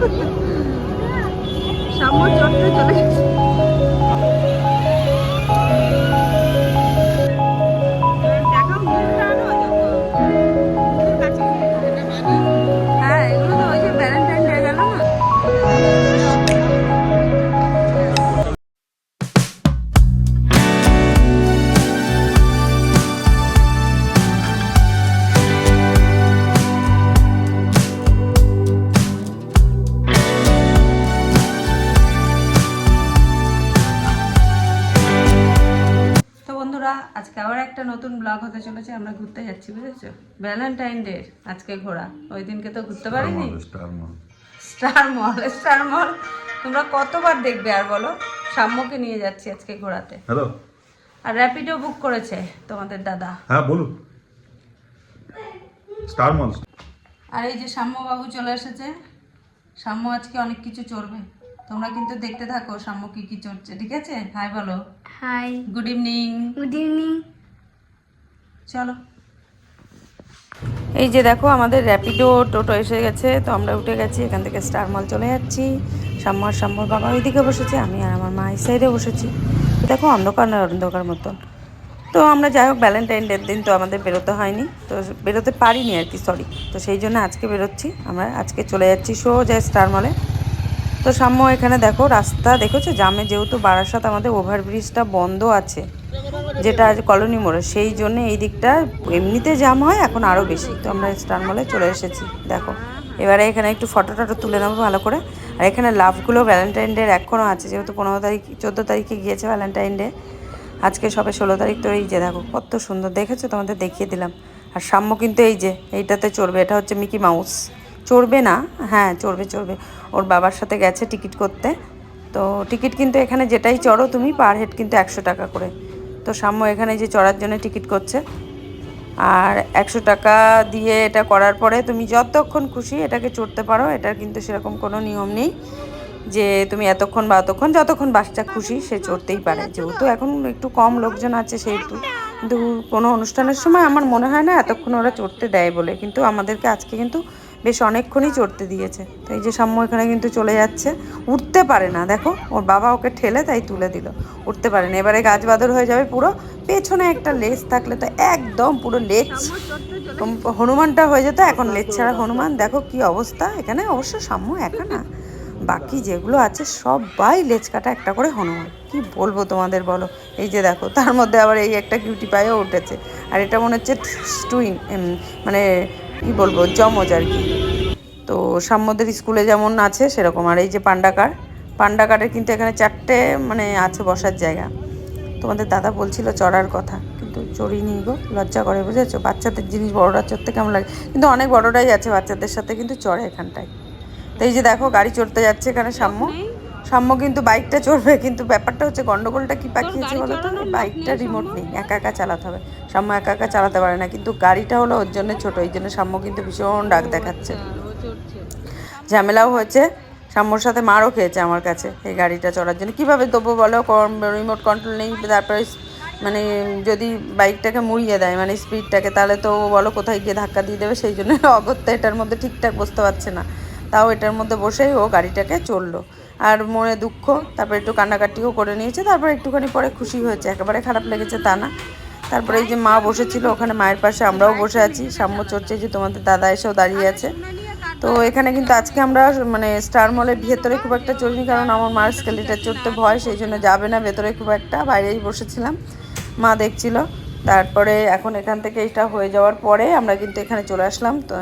Ha ha ha! একটা নতুন blog হতে চলেছে আমরা ঘুরতে যাচ্ছি বুঝেছ? ভ্যালেন্টাইন ডে আজকে ঘোরা। ওই দিনকে তো ঘুরতে পারিনি? Star mall star mall star mall তোমরা কতবার দেখবে আর বলো? সাম্যকে নিয়ে যাচ্ছি আজকে ঘোরাতে। হ্যালো আর র্যাপিডো বুক করেছে তোমাদের দাদা। হ্যাঁ বলুন। স্টার মল আর এই যে সাম্য বাবু চলে এসেছে সাম্য আজকে অনেক কিছু চড়বে। তোমরা কিন্তু দেখতে থাকো সাম্য কি কি চড়ছে ঠিক আছে? হাই বলো। Hi good evening good evening চলো। এই যে দেখো, আমাদের র্যাপিডো টোটো এসে গেছে। তো আমরা উঠে গেছি, এখান থেকে স্টার মল চলে যাচ্ছি। সাম্মার সাম্মর বাবা ওইদিকে বসেছে, আমি আর আমার মা এই সাইডে বসেছি। দেখো, অন্ধকার না অন্ধকার মতন। তো আমরা যাই হোক ভ্যালেন্টাইন ডের দিন তো আমাদের বেরোতে হয়নি। তো বেরোতে পারিনি আর কি সরি তো সেই জন্য আজকে বেরোচ্ছি। আমরা আজকে চলে যাচ্ছি সোজা স্টার মলে তো সাম্য, এখানে দেখো, রাস্তা দেখেছ? জামে যেহেতু বারাসাত আমাদের ওভারব্রিজটা বন্ধ আছে। যেটা কলোনি মোড়ে, সেই জন্য এই দিকটা এমনিতে জাম হয়, এখন আরও বেশি। তো আমরা স্টার মলে চলে এসেছি, দেখো। এবারে এখানে একটু ফটো টটো তুলে নেব ভালো করে। আর এখানে লাভগুলো ভ্যালেন্টাইন ডে এখনও আছে, যেহেতু পনেরো তারিখ, চোদ্দ তারিখে গিয়েছে ভ্যালেন্টাইন ডে আজকে সবে ষোলো তারিখ, তো এই যে দেখো, কত সুন্দর। দেখেছ? তোমাদের দেখিয়ে দিলাম। আর সাম্য কিন্তু এই যে, এইটাতে চড়বে। এটা হচ্ছে মিকি মাউস চড়বে না? হ্যাঁ চড়বে চড়বে। ওর বাবার সাথে গেছে টিকিট করতে। তো টিকিট কিন্তু এখানে যেটাই চড়ো তুমি পার হেড কিন্তু একশো টাকা করে। তো সাম্য এখানে যে চড়ার জন্য টিকিট করছে। আর একশো টাকা দিয়ে এটা করার পরে তুমি যতক্ষণ খুশি এটাকে চড়তে পারো, এটার কিন্তু সেরকম কোনো নিয়ম নেই যে তুমি এতক্ষণ বা অতক্ষণ যতক্ষণ বাচ্চা খুশি সে চড়তেই পারে। যেহেতু এখন একটু কম লোকজন আছে সেহেতু, কিন্তু কোনো অনুষ্ঠানের সময় আমার মনে হয় না এতক্ষণ ওরা চড়তে দেয় বলে। কিন্তু আমাদেরকে আজকে কিন্তু বেশ অনেকক্ষণই চড়তে দিয়েছে। তো এই যে সাম্য এখানে কিন্তু চলে যাচ্ছে। উঠতে পারে না, দেখো, ওর বাবা ওকে ঠেলে তাই তুলে দিল। উঠতে পারে না, এবারে গাছ বাদর হয়ে যাবে পুরো। পেছনে একটা লেজ থাকলে তো একদম পুরো লেজ। হনুমানটা হয়ে যেত, এখন লেজ ছাড়া হনুমান, দেখো কি অবস্থা। এখানে অবশ্য সাম্য একা না। বাকি যেগুলো আছে সবাই লেজ কাটা একটা করে হনুমান। কি বলব তোমাদের বলো? এই যে দেখো, তার মধ্যে আবার এই একটা কিউটি পায়েও উঠেছে। আর এটা মনে হচ্ছে টুইন মানে কি বলব, জমজ আর কি। তো সাম্যদের স্কুলে যেমন আছে, সেরকম। আর এই যে পান্ডাকার, পান্ডাকারের কিন্তু এখানে চারটে মানে আছে বসার জায়গা। তোমাদের দাদা বলছিল চড়ার কথা, কিন্তু চড়িনি গো, লজ্জা করে, বুঝেছ? বাচ্চাদের জিনিস বড়রা চড়তে কেমন লাগে? কিন্তু অনেক বড়রাই আছে বাচ্চাদের সাথে, কিন্তু চড়ে এখানটায়। তো এই যে দেখো, গাড়ি চড়তে যাচ্ছে এখানে সাম্য। সাম্য কিন্তু বাইকটা চড়বে কিন্তু ব্যাপারটা হচ্ছে গন্ডগোলটা কি পাকিয়েছে বলো তো বাইকটা রিমোট নেই একা একা চালাতে হবে। সাম্য একা একা চালাতে পারে না কিন্তু গাড়িটা হলো ওর জন্য ছোট এই জন্য সাম্য কিন্তু ভীষণ ডাক দেখাচ্ছে। ঝামেলাও হয়েছে সাম্যর সাথে মারও খেয়েছে আমার কাছে এই গাড়িটা চড়ার জন্য। কীভাবে দেবো বলো? রিমোট কন্ট্রোল নেই তারপরে মানে যদি বাইকটাকে মুড়িয়ে দেয় মানে স্পিডটাকে তাহলে তো বলো কোথায় গিয়ে ধাক্কা দিয়ে দেবে সেই জন্য অগত্যা এটার মধ্যে ঠিকঠাক বসতে পারছে না। তাও এটার মধ্যে বসেই ও গাড়িটাকে চলল। আর মনে দুঃখ, তারপরে একটু কান্নাকাটিও করে নিয়েছে, তারপরে একটুখানি পরে খুশি হয়েছে, একেবারে খারাপ লেগেছে তা না। তারপরে এই যে মা বসেছিল, ওখানে মায়ের পাশে আমরাও বসে আছি, সাম্য চড়ছে যে তোমাদের দাদা এসেও দাঁড়িয়ে আছে। তো এখানে কিন্তু আজকে আমরা মানে স্টার মলের ভেতরে খুব একটা চড়িনি, কারণ আমার মার স্কেলিটা চড়তে ভয়, সেই জন্য যাবে না, ভেতরে খুব একটা, বাইরেই বসেছিলাম। মা দেখছিল। তারপরে এখন এখান থেকে এটা হয়ে যাওয়ার পরে আমরা কিন্তু এখানে চলে আসলাম। তো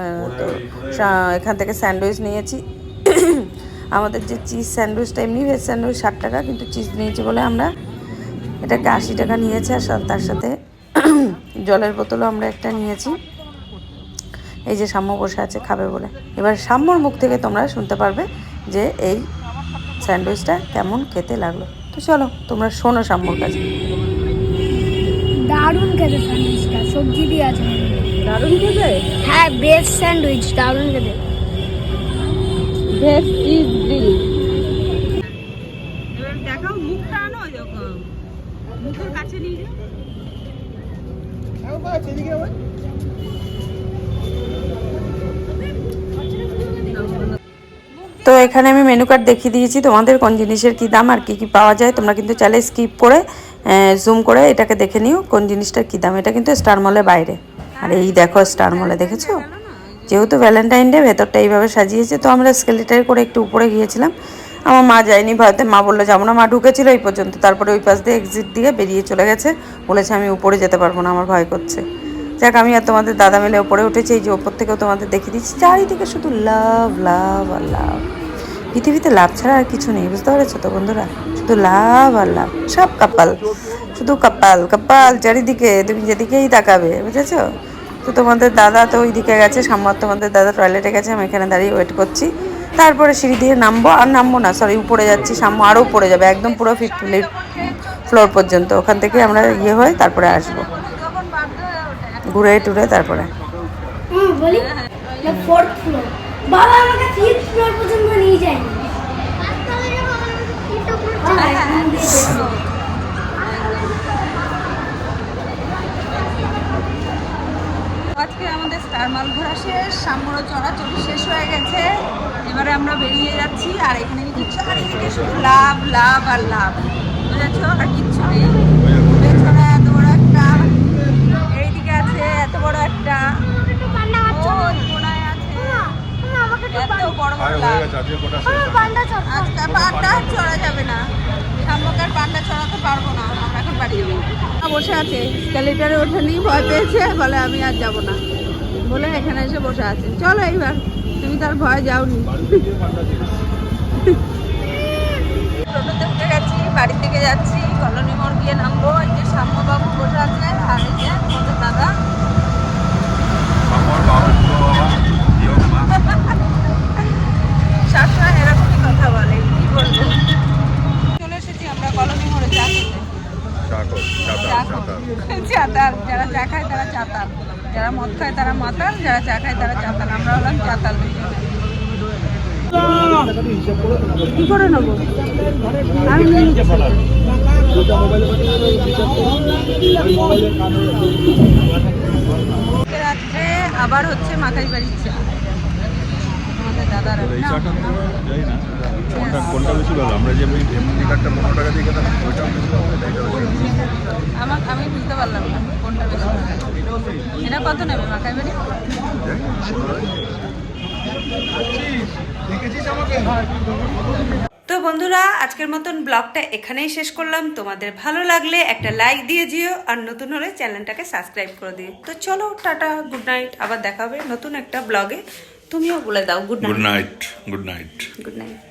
এখান থেকে স্যান্ডউইচ নিয়েছি। আমাদের যে চিজ স্যান্ডউইচটা, এমনি ভেজ স্যান্ডউইচ ষাট টাকা, কিন্তু চিজ নিয়েছি বলে আমরা এটাকে আশি টাকা নিয়েছি আর তার সাথে জলের বোতলও আমরা একটা নিয়েছি। এই যে সাম্য বসে আছে, খাবে বলে। এবার সাম্যর মুখ থেকে তোমরা শুনতে পারবে যে এই স্যান্ডউইচটা কেমন খেতে লাগল। তো চলো, তোমরা শোনো সাম্যর কাছে। দারুণ খেতে স্যান্ডউইচটা সবজি দিয়ে আছে। দারুণ খেতে? হ্যাঁ বেস্ট স্যান্ডউইচ দারুণ খেতে। ভেজ চিজ গ্রিল দেখাও মুখটা আনো যখন মুখের কাছে নিয়ে যাও। মুখ তো এখানে আমি মেনু কার্ড দেখিয়ে দিয়েছি। তোমাদের কোন জিনিসের কি দাম আর কি কি পাওয়া যায় তোমরা কিন্তু চাইলে স্কিপ করে জুম করে এটাকে দেখে নিও কোন জিনিসটার কি দাম। এটা কিন্তু স্টার মলের বাইরে। আর এই দেখো স্টার মলে দেখেছ? যেহেতু ভ্যালেন্টাইন ডে ভেতরটা এইভাবে সাজিয়েছে, তো আমরা স্কেলেটার করে একটু উপরে গিয়েছিলাম। আমার মা যায়নি ভয়তে মা বলল, যাব না। মা ঢুকেছিল এই পর্যন্ত। তারপরে ওই পাশ দিয়ে এক্সিট দিয়ে বেরিয়ে চলে গেছে। বলেছে, আমি উপরে যেতে পারব না, আমার ভয় করছে। যাক, আমি আর তোমাদের দাদা মিলে ওপরে উঠেছি। এই যে ওপর থেকেও তোমাদের দেখিয়ে দিচ্ছি। চারিদিকে শুধু লাভ লাভ আর লাভ পৃথিবীতে লাভ ছাড়া আর কিছু নেই, বুঝতে পেরেছ তো বন্ধুরা? শুধু লাভ আর লাভ, সব কপাল। শুধু কপাল কপাল চারিদিকে, তুমি যেদিকেই তাকাবে, বুঝেছ? তো তোমাদের দাদা তো ওইদিকে গেছে সাম্বার তোমাদের দাদা টয়লেটে গেছে, আমি এখানে দাঁড়িয়ে ওয়েট করছি। তারপরে সিঁড়ি দিয়ে নামবো, আর নামবো না সরি উপরে যাচ্ছি সাম্য আরও উপরে যাবে, একদম পুরো ফিফথ ফ্লোর পর্যন্ত। ওখান থেকে আমরা ইয়ে হয়ে তারপরে আসব। ঘুরে টুরে তারপরে। বাবা আমাকে ফিফথ ফ্লোর পর্যন্ত নিয়ে যায়নি হ্যাঁ, এখন দিয়ে দেবো। আজকে আমাদের স্টার মাল ঘোরা শেষ সামুরো চড়াচড়ি শেষ হয়ে গেছে এবারে আমরা বেরিয়ে যাচ্ছি আর এখানে কিন্তু চারিদিকে শুধু লাভ লাভ আর লাভ। বুঝেছ আর কিচ্ছু নেই। পেছনে এত বড় একটা এইদিকে আছে এত বড় একটা। ওই কোনায় আছে। এত বড় বড় লাভ। আজকে পান্ডা চড়া। যাবে না। সাম্যকার পান্ডা চড়াতে পারব না আমরা এখন বাড়ি যাব। বসে আছে স্কেলেটারে ওঠেনি ভয় পেয়েছে বলে আমি আর যাব না। বলে এখানে এসে বসে আছে। চলো এইবার তুমি তার ভয় যাওনি টোটোতে উঠে গেছি বাড়ির দিকে যাচ্ছি কলোনি মোড় গিয়ে নামবো এই যে সাম্যবাবু বসে আছে আর এই যে আমাদের দাদা সবসময় এরকমই কথা বলে কি বলব চলে এসেছি আমরা কলোনি মোড়ে চা খেতে চা খাব। চাতাল যারা চা খায় তারা চাতাল যারা মদ খায় তারা মাতাল, যারা চা খায় তারা চাতাল। আমরা হলাম চাতাল। কি করে নেব? রাত্রে আবার হচ্ছে মাথায় বাড়ির চা। এই চাটা তো যাই না কোনটা কোনটা বেশি ভালো? আমরা যে এমনি এমনি কাঠটা পনেরো টাকা দিয়ে খেতাম ওইটা বেশি ভালো এটা এটা বেশি ভালো। আমার আমি বুঝতে পারলাম না কোনটা বেশি এটা কত নেবে মাখাই বাড়ি দেখ, পনেরো তো বন্ধুরা আজকের মতন ব্লগটা এখানেই শেষ করলাম। তোমাদের ভালো লাগলে একটা লাইক দিয়ে দিও আর নতুন হলে চ্যানেলটাকে সাবস্ক্রাইব করে দিও। তো চলো টাটা গুড নাইট। আবার দেখা হবে নতুন একটা ব্লগে। তুমিও বলে দাও good good night night good night good night